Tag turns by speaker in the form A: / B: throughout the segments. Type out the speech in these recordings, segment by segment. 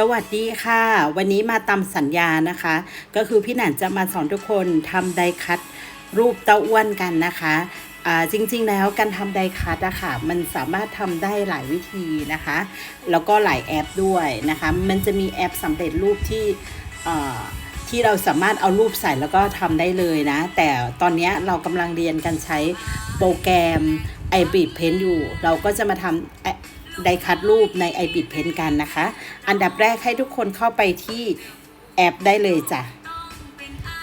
A: สวัสดีค่ะ วันนี้มาตามสัญญานะคะ ก็คือพี่หนันจะมาสอนทุกคนทำไดคัตรูปเต้าอ้วนกันนะคะอ่าจริงๆแล้วการทำไดคัตอะค่ะมันสามารถทำได้หลายวิธีนะคะ แล้วก็หลายแอปด้วยนะคะ มันจะมีแอปสำเร็จรูปที่อ่อที่เราสามารถเอารูปใส่แล้วก็ทำได้เลยนะ แต่ตอนนี้เรากำลังเรียนกันใช้โปรแกรม i b i t Paint อยู่ เราก็จะมาทำ ไดคัดรูปใน i b i t Paint กันนะคะ อันดับแรกให้ทุกคนเข้าไปที่แอปได้เลยจ้ะ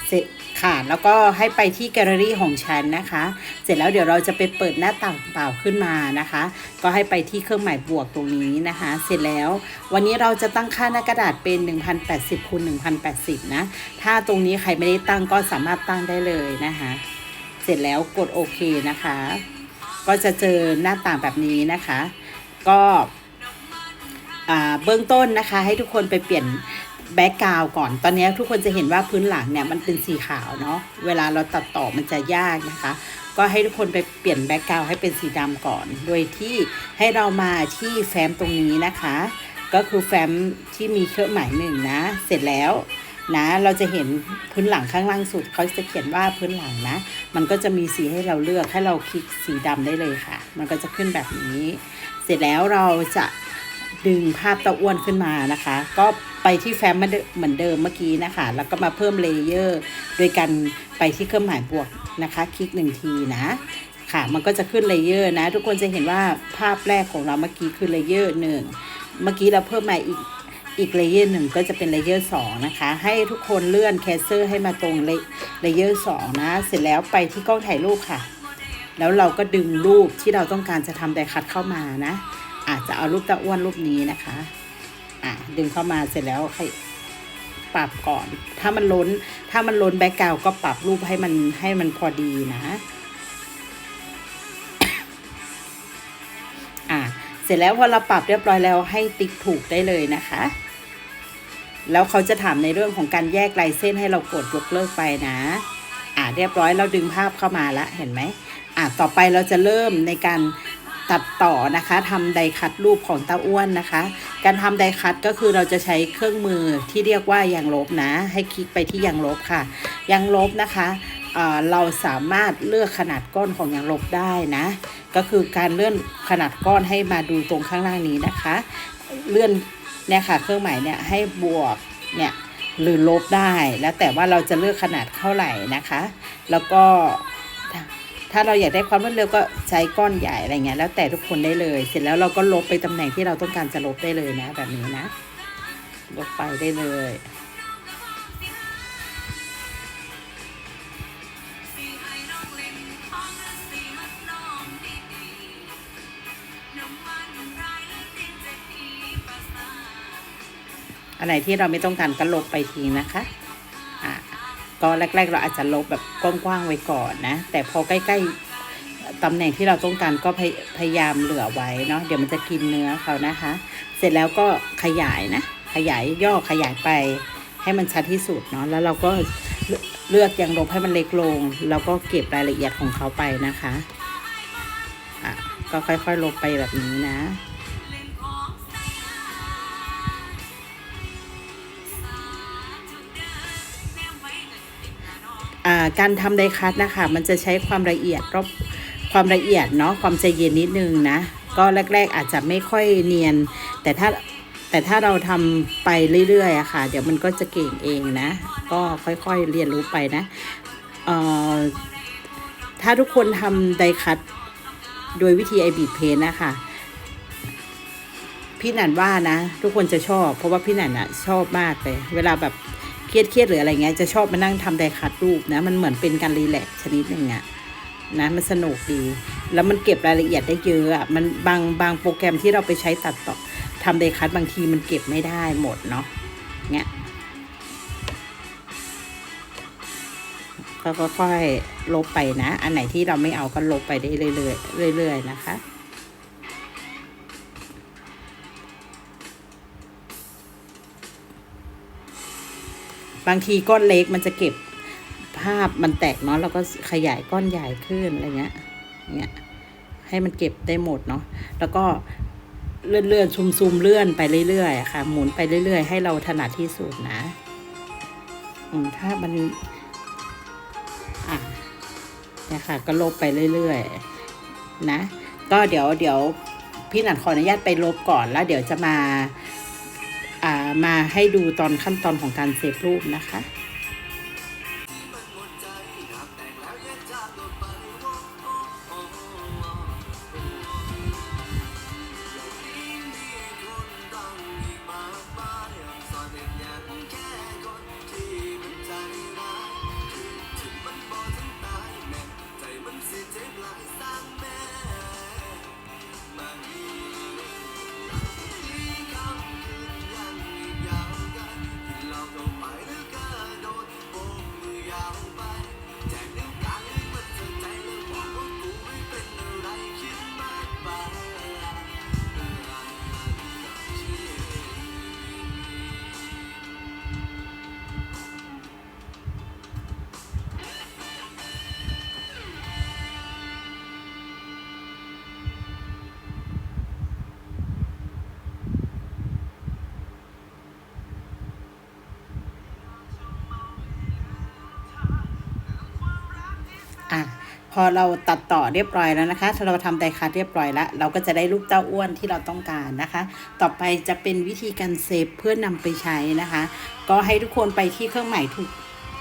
A: เสร็จค่ะแล้วก็ให้ไปที่แกลเลอรี่ของฉันนะคะ เสร็จแล้วเดี๋ยวเราจะไปเปิดหน้าต่างเปล่าขึ้นมานะคะ ก็ให้ไปที่เครื่องหมายบวกตรงนี้นะคะ เสร็จแล้ววันนี้เราจะตั้งค่าหน้ากระดาษเป็น 1080คูณ1080 นะ ถ้าตรงนี้ใครไม่ได้ตั้งก็สามารถตั้งได้เลยนะคะ เสร็จแล้วกดโอเคนะคะ ก็จะเจอหน้าต่างแบบนี้นะคะ ก็เบื้องต้นนะคะ ให้ทุกคนไปเปลี่ยนแบ็กกราวก่อน ตอนนี้ทุกคนจะเห็นว่าพื้นหลังเนี่ยมันเป็นสีขาวเนาะ เวลาเราตัดต่อมันจะยากนะคะ ก็ให้ทุกคนไปเปลี่ยนแบ็กกราวให้เป็นสีดำก่อน โดยที่ให้เรามาที่แฟ้มตรงนี้นะคะ ก็คือแฟ้มที่มีเครื่องหมายหนึ่งนะ เสร็จแล้ว นะ เราจะเห็นพื้นหลังข้างล่างสุดเขาจะเขียนว่าพื้นหลังนะ มันก็จะมีสีให้เราเลือกให้เราคลิกสีดำได้เลยค่ะ มันก็จะขึ้นแบบนี้ เสร็จแล้วเราจะดึงภาพตาอ้วนขึ้นมานะคะ ก็ไปที่แฟ้มเหมือนเดิมเมื่อกี้นะคะ แล้วก็มาเพิ่มเลเยอร์โดยการไปที่เครื่องหมายบวกนะคะ คลิกหนึ่งทีนะค่ะ มันก็จะขึ้นเลเยอร์นะ ทุกคนจะเห็นว่าภาพแรกของเราเมื่อกี้คือเลเยอร์หนึ่งเมื่อกี้เราเพิ่มมาอีก อีกเลเยอร์หนึ่งก็จะเป็นเลเยอร์สองนะคะ ให้ทุกคนเลื่อนแคสเซอร์ให้มาตรงเลเยอร์สองนะ เสร็จแล้วไปที่กล้องถ่ายรูปค่ะ แล้วเราก็ดึงรูปที่เราต้องการจะทำไดคัดเข้ามานะ อาจจะเอารูปตาอ้วนรูปนี้นะคะ อะดึงเข้ามาเสร็จแล้วให้ปรับก่อน ถ้ามันล้น ถ้ามันล้นแบ็กกราวก็ปรับรูปให้มันให้มันพอดีนะ ร็จแล้วพอเราปรับเรียบร้อยแล้วให้ติ๊กถูกได้เลยนะคะ แล้วเขาจะถามในเรื่องของการแยกลายเส้นให้เรากดยกเลิกไปนะ อะเรียบร้อยเราดึงภาพเข้ามาล้วเห็นไหมอะต่อไปเราจะเริ่มในการตัดต่อนะคะทำไดคัดรูปของตาอ้วนนะคะ การทำไดคัดก็คือเราจะใช้เครื่องมือที่เรียกว่ายางลบนะ ให้คลิกไปที่ยางลบค่ะยางลบนะคะ เราสามารถเลือกขนาดก้อนของยางลบได้นะ ก็คือการเลื่อนขนาดก้อนให้มาดูตรงข้างล่างนี้นะคะ เลื่อนเนี่ยค่ะเครื่องหมายเนี่ยให้บวกเนี่ยหรือลบได้ แล้วแต่ว่าเราจะเลือกขนาดเท่าไหร่นะคะ แล้วก็ถ้าเราอยากได้ความรวดเร็วก็ใช้ก้อนใหญ่อะไรเงี้ยแล้วแต่ทุกคนได้เลย เสร็จแล้วเราก็ลบไปตำแหน่งที่เราต้องการจะลบได้เลยนะ แบบนี้นะลบไปได้เลย อันไหนที่เราไม่ต้องการก็ลบไปทิ้งนะคะ อะก็แรก ๆ เราอาจจะลบแบบกว้างๆไว้ก่อนนะ แต่พอใกล้ๆตำแหน่งที่เราต้องการก็พยพยายามเหลือไว้เนาะเดี๋ยวมันจะกินเนื้อเขานะคะ เสร็จแล้วก็ขยายนะ ขยายย่อขยายไปให้มันชัดที่สุดเนาะแล้วเราก็เลือกยางลบให้มันเล็กลง แล้วก็เก็บรายละเอียดของเขาไปนะคะ อะ ก็ค่อยๆลบไปแบบนี้นะ การทำไดคัตนะคะ มันจะใช้ความละเอียดรอบความละเอียดเนาะความใจเย็นนิดนึงนะ ก็แรก ๆ อาจจะไม่ค่อยเนียน แต่ถ้าแต่ถ้าเราทำไปเรื่อยๆอะค่ะ เดี๋ยวมันก็จะเก่งเองนะ ก็ค่อยๆเรียนรู้ไปนะเอ่อถ้าทุกคนทำไดคัตโดยวิธีไอบีเพนนะคะพี่หนันว่านะ ทุกคนจะชอบ เพราะว่าพี่หนันอะชอบมากเลย เวลาแบบ เครียดๆหรืออะไรเงี้ยจะชอบมานั่งทำไดคัดรูปนะ มันเหมือนเป็นการรีแลกชนิดหนึ่งอะนะมันสนุกดี แล้วมันเก็บรายละเอียดได้เยอะอะมันบางบางโปรแกรมที่เราไปใช้ตัดต่อทำไดคัดบางทีมันเก็บไม่ได้หมดเนาะเงี้ยก็ค่อยๆลบไปนะ อันไหนที่เราไม่เอาก็ลบไปได้เรื่อยๆเรื่อยๆนะคะ บางทีก้อนเล็กมันจะเก็บภาพมันแตกเนาะแล้วก็ขยายก้อนใหญ่ขึ้นอะไรเงี้ยเงี้ยให้มันเก็บได้หมดเนาะแล้วก็เลื่อนเลื่อนซูมซูมเลื่อนไปเรื่อยๆค่ะ หมุนไปเรื่อย ๆ ให้เราถนัดที่สุดนะอืมถ้ามันอะเนี่ยค่ะ ก็ลบไปเรื่อยๆนะ ก็เดี๋ยวเดี๋ยวพี่หนันขออนุญาตไปลบก่อนแล้วเดี๋ยวจะมา มาให้ดูตอนขั้นตอนของการเซฟรูปนะคะอะ พอเราตัดต่อเรียบร้อยแล้วนะคะถ้าเราทำไดคัทเรียบร้อยแล้ว เราก็จะได้รูปเต้าอ้วนที่เราต้องการนะคะ ต่อไปจะเป็นวิธีการเซฟเพื่อนำไปใช้นะคะ ก็ให้ทุกคนไปที่เครื่องหมายถูก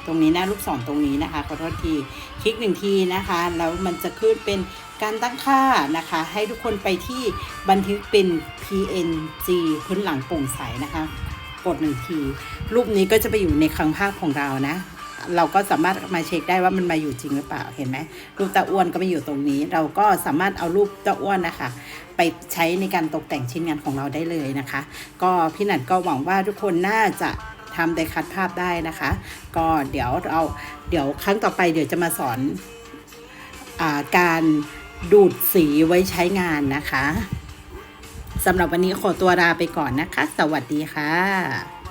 A: ตรงนี้นะลูกศรตรงนี้นะคะขอโทษทีคลิกหนึ่งทีนะคะแล้วมันจะขึ้นเป็นการตั้งค่านะคะ ให้ทุกคนไปที่บันทึกเป็น PNG พื้นหลังโปร่งใสนะคะ กดหนึ่งที รูปนี้ก็จะไปอยู่ในคลังภาพของเรานะ เราก็สามารถมาเช็คได้ว่ามันมาอยู่จริงหรือเปล่าเห็นไหมรูปตาอ้วนก็มาอยู่ตรงนี้ เราก็สามารถเอารูปตาอ้วนนะคะ ไปใช้ในการตกแต่งชิ้นงานของเราได้เลยนะคะ ก็พี่หนัดก็หวังว่าทุกคนน่าจะทำได้คัดภาพได้นะคะ ก็เดี๋ยวเราเดี๋ยวครั้งต่อไปเดี๋ยวจะมาสอนอาการดูดสีไว้ใช้งานนะคะสำหรับวันนี้ขอตัวลาไปก่อนนะคะ สวัสดีค่ะ